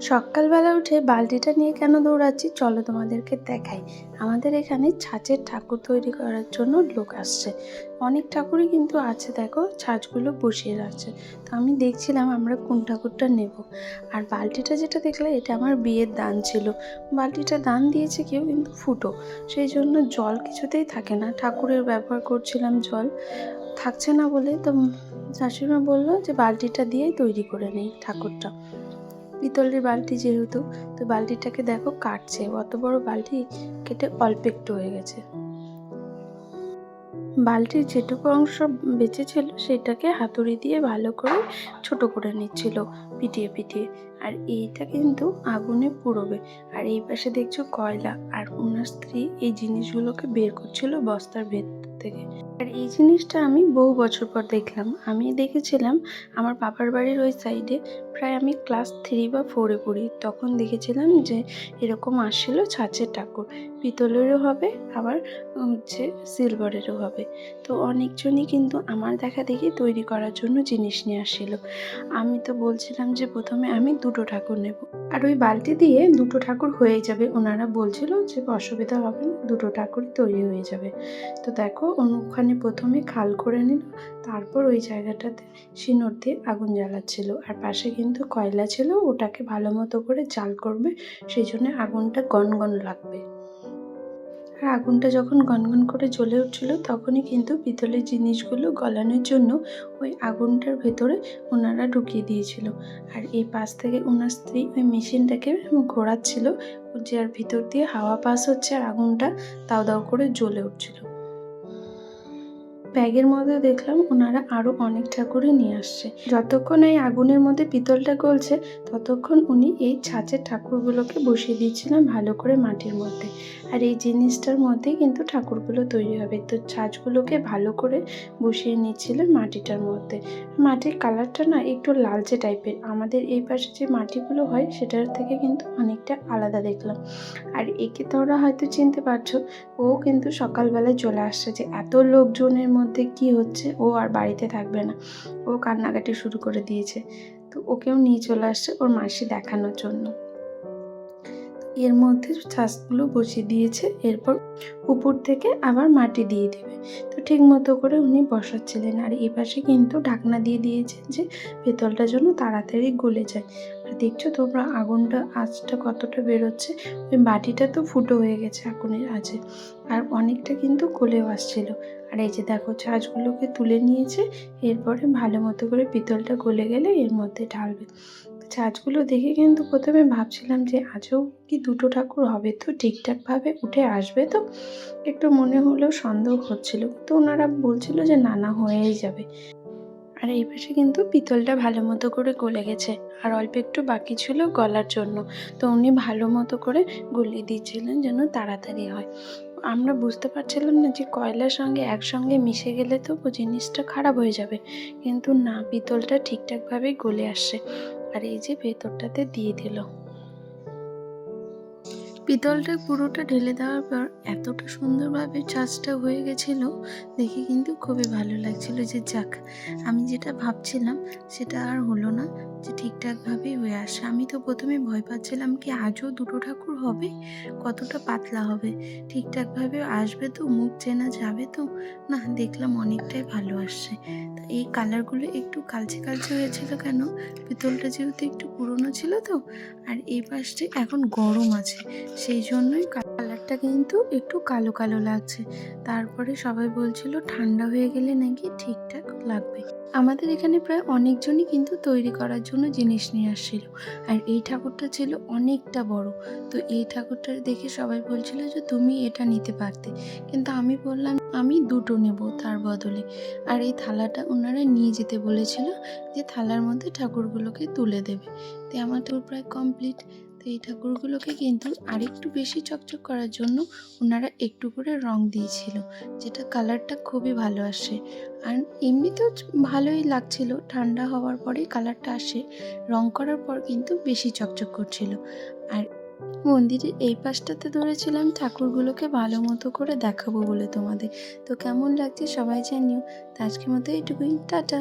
সকালবেলা উঠে বালতিটা নিয়ে কেন দৌড়াচ্ছি? চলো তোমাদেরকে দেখাই। আমাদের এখানে ছাঁচের ঠাকুর তৈরি করার জন্য লোক আসছে। অনেক ঠাকুরই কিন্তু আছে, দেখো, ছাঁচগুলো বসিয়ে রাখছে। তো আমি দেখছিলাম আমরা কোন ঠাকুরটা নেব। আর বালতিটা যেটা দেখলে, এটা আমার বিয়ের দান ছিল। বালতিটা দান দিয়েছে কেউ, কিন্তু ফুটো। সেই জন্য জল কিছুতেই থাকে না। ঠাকুরের ব্যবহার করছিলাম জল। থাকছে না বলে তো শাশুড়িমা বলল যে বালতিটা দিয়েই তৈরি করে নেই ঠাকুরটা। পিতলের বালতি যেহেতু, তো বালতিটাকে দেখো কাটছে। অত বড় বালতি কেটে অল্প একটু হয়ে গেছে। বালতির যেটুকু অংশ বেঁচে ছিল সেটাকে হাতুড়ি দিয়ে ভালো করে ছোট করে নিচ্ছিল, পিটিয়ে পিটিয়ে। আর এইটা কিন্তু আগুনে পুড়বে। আর এই পাশে দেখছ কয়লা। আর ওনার স্ত্রী এই জিনিসগুলোকে বের করছিল বস্তার ভেতর থেকে। আর এই জিনিসটা আমি বহু বছর পর দেখলাম। আমি দেখেছিলাম আমার বাবার বাড়ির ওই সাইডে প্রায় আমি ক্লাস থ্রি বা ফোরে পড়ি। তখন দেখেছিলাম যে এরকম আসছিল ছাঁচের ঠাকুর। পিতলেরও হবে, আবার হচ্ছে সিলভারেরও হবে। তো অনেকজনই কিন্তু আমার দেখা দেখি তৈরি করার জন্য জিনিস নিয়ে আসছিল। আমি তো বলছিলাম যে প্রথমে আমি দুটো ঠাকুর নেব। আর ওই বালতি দিয়ে দুটো ঠাকুর হয়ে যাবে। ওনারা বলছিল যে অসুবিধা হবে দুটো ঠাকুর তৈরি হয়ে যাবে। তো দেখো, ওখানে প্রথমে খাল করে নিল, তারপর ওই জায়গাটাতে সিনোর দিয়ে আগুন জ্বালাচ্ছিল। আর পাশে কিন্তু কয়লা ছিল, ওটাকে ভালো মতো করে জাল করবে, সেই জন্য আগুনটা গনগন লাগবে। আর আগুনটা যখন গনগন করে জ্বলে উঠছিল, তখনই কিন্তু পিতলের জিনিসগুলো গলানোর জন্য ওই আগুনটার ভেতরে ওনারা ঢুকিয়ে দিয়েছিল। আর এই পাশ থেকে ওনার স্ত্রী ওই মেশিনটাকে ঘোরাচ্ছিল যার ভিতর দিয়ে হাওয়া পাস হচ্ছে আর আগুনটা দাও দাও করে জ্বলে উঠছিল। ব্যাগের মধ্যে দেখলাম ওনারা আরও অনেক ঠাকুরই নিয়ে আসছে। যতক্ষণ এই আগুনের মধ্যে পিতলটা গলছে, ততক্ষণ উনি এই ছাঁচের ঠাকুরগুলোকে বসিয়ে দিচ্ছিলেন ভালো করে মাটির মধ্যে। আর এই জিনিসটার মধ্যেই কিন্তু ঠাকুরগুলো তৈরি হবে। তো ছাঁচগুলোকে ভালো করে বসিয়ে নিচ্ছিলেন মাটিটার মধ্যে। মাটির কালারটা না একটু লালচে টাইপের। আমাদের এই পাশে যে মাটিগুলো হয়, সেটার থেকে কিন্তু অনেকটা আলাদা দেখলাম। আর একে তোমরা হয়তো চিনতে পারছ, ও কিন্তু সকালবেলায় চলে আসছে যে এত লোকজনের মধ্যে কি হচ্ছে? ও আর বাড়িতে থাকবে না। ও কান্নাকাটি শুরু করে দিয়েছে। তো ওকেও নিয়ে চলে আসছে ওর মাসি দেখানোর জন্য। এর মধ্যে ছাঁচগুলো বসিয়ে দিয়েছে। এরপর উপর থেকে আবার মাটি দিয়ে দেবে। তো ঠিক মতো করে উনি বসাচ্ছিলেন। আর এই পাশে কিন্তু ঢাকনা দিয়ে দিয়েছে যে, ভেতরটা যেন তাড়াতাড়ি গলে যায়। দেখছ তোমরা আগুনটা, আঁচটা কতটা বেরোচ্ছে? ওই বাটিটা তো ফুটো হয়ে গেছে আগুনের আঁচে। আর অনেকটা কিন্তু গলেও আসছিল। আর এই যে দেখো ছাঁচগুলোকে তুলে নিয়েছে। এরপরে ভালো মতো করে পিতলটা গলে গেলে এর মধ্যে ঢালবে। ছাঁচগুলো দেখে কিন্তু প্রথমে ভাবছিলাম যে আজও কি দুটো ঠাকুর হবে তো? ঠিকঠাকভাবে উঠে আসবে তো? একটু মনে হলেও সন্দেহ হচ্ছিল। তো ওনারা বলছিল যে না না হয়েই যাবে। আর এই পাশে কিন্তু পিতলটা ভালো মতো করে গলে গেছে। আর অল্প একটু বাকি ছিল গলার জন্য। তো উনি ভালো মতো করে গলিয়ে দিচ্ছিলেন যেন তাড়াতাড়ি হয়। আমরা বুঝতে পারছিলাম না যে কয়লার সঙ্গে একসঙ্গে মিশে গেলে তো জিনিসটা খারাপ হয়ে যাবে। কিন্তু না, পিতলটা ঠিকঠাকভাবেই গলে আসছে। আর এই যে ভেতরটাতে দিয়ে দিল। পিতলটা পুরোটা ঢেলে দেওয়ার পর এতটা সুন্দরভাবে চাষটা হয়ে গেছিল, দেখে কিন্তু খুবই ভালো লাগছিল যে যাক, আমি যেটা ভাবছিলাম সেটা আর হলো না, যে ঠিকঠাকভাবেই হয়ে আসে। আমি তো প্রথমে ভয় পাচ্ছিলাম কি আজও দুটো ঠাকুর হবে? কতটা পাতলা হবে? ঠিকঠাকভাবে আসবে তো? মুখ চেনা যাবে তো? না, দেখলাম অনেকটাই ভালো আসছে। তা এই কালারগুলো একটু কালচে কালচে হয়েছিল কেন? পিতলটা যেহেতু একটু পুরনো ছিল তো, আর এই পাশটি এখন গরম আছে। সেই জন্যই কালারটা কিন্তু একটু কালো কালো লাগছে। তারপরে সবাই বলছিল, ঠান্ডা হয়ে গেলে নাকি ঠিকঠাক লাগবে? আমাদের এখানে প্রায় অনেকজনই কিন্তু তৈরি করার জন্য জিনিস নিয়ে আসছিল। আর এই ঠাকুরটা ছিল অনেকটা বড়। তো এই ঠাকুরটা দেখে সবাই বলছিল যে, তুমি এটা নিতে পারতে। কিন্তু আমি বললাম, আমি দুটো নেব তার বদলে। আর এই থালাটা ওনারা নিয়ে যেতে বলেছিল যে, থালার মধ্যে ঠাকুরগুলোকে তুলে দেবে। তো আমার তো প্রায় কমপ্লিট তো এই ঠাকুরগুলোকে কিন্তু আরেকটু বেশি চকচক করার জন্য ওনারা একটু করে রং দিয়েছিল, যেটা কালারটা খুবই ভালো আসে। আর এমনিতেও ভালোই লাগছিল। ঠান্ডা হওয়ার পরে কালারটা আসে, রং করার পর কিন্তু বেশি চকচক করছিল। আর মন্দিরের এই পাশটাতে ধরেছিলাম ঠাকুরগুলোকে ভালো মতো করে দেখাবো বলে তোমাদের। তো কেমন লাগছে সবাই জানিও। তো আজকের মতো এইটুকুই। টাটা।